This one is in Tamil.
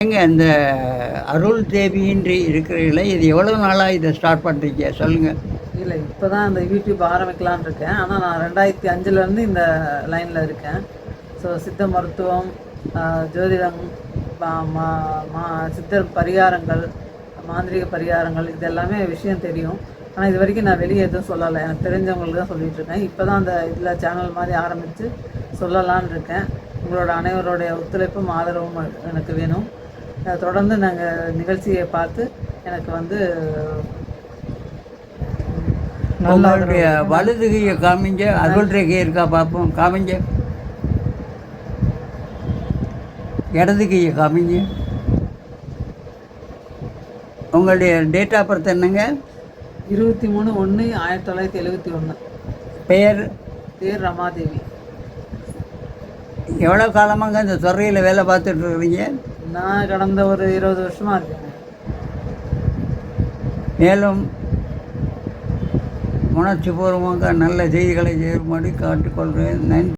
ஏங்க இந்த அருள் தேவியின்றி இருக்கிறீங்களே இது எவ்வளோ நாளாக இதை ஸ்டார்ட் பண்ணுறீங்க சொல்லுங்கள் இல்லை இப்போ தான் இந்த யூடியூப் ஆரம்பிக்கலான் இருக்கேன். ஆனால் நான் ரெண்டாயிரத்தி அஞ்சுலேருந்து இந்த லைனில் இருக்கேன். ஸோ சித்த மருத்துவம் ஆஹ், ஜோதிடம் பா- மா- மா- சித்தர் பரிகாரங்கள் மாந்திரிக பரிகாரங்கள் இது எல்லாமே விஷயம் தெரியும். ஆனால் இது வரைக்கும் நான் வெளியே எதுவும் சொல்லலை. எனக்கு தெரிஞ்சவங்களுக்கு தான் சொல்லிட்டு இருக்கேன். இப்போ தான் அந்த இதில் சேனல் மாதிரி ஆரம்பித்து சொல்லலான்னு இருக்கேன். உங்களோட அனைவருடைய ஒத்துழைப்பும் ஆதரவும் எனக்கு வேணும். தொடர்ந்து நாங்கள் நிகழ்ச்சியை பார்த்து எனக்கு வந்து உங்களுடைய வலது கையை காமிங்க அருள் ரேகை இருக்கா பார்ப்போம். காமிங்க. இடது கையை காமிங்க. உங்களுடைய டேட் ஆஃப் பர்த் என்னங்க? இருபத்தி மூணு ஒன்று ஆயிரத்தி தொள்ளாயிரத்தி எழுபத்தி ஒன்று பெயர்? பேர் ரமாதேவி. எவ்வளோ காலமாங்க இந்த துறையில் வேலை பார்த்துட்டு இருக்கிறீங்க? நான் கடந்த ஒரு இருபது வருஷமாக இருக்கேன். மேலும் உணர்ச்சிபூர்வமாக நல்ல செய்திகளை செய்யும்படி காட்டுக்கொள்கிறேன் நன்றி.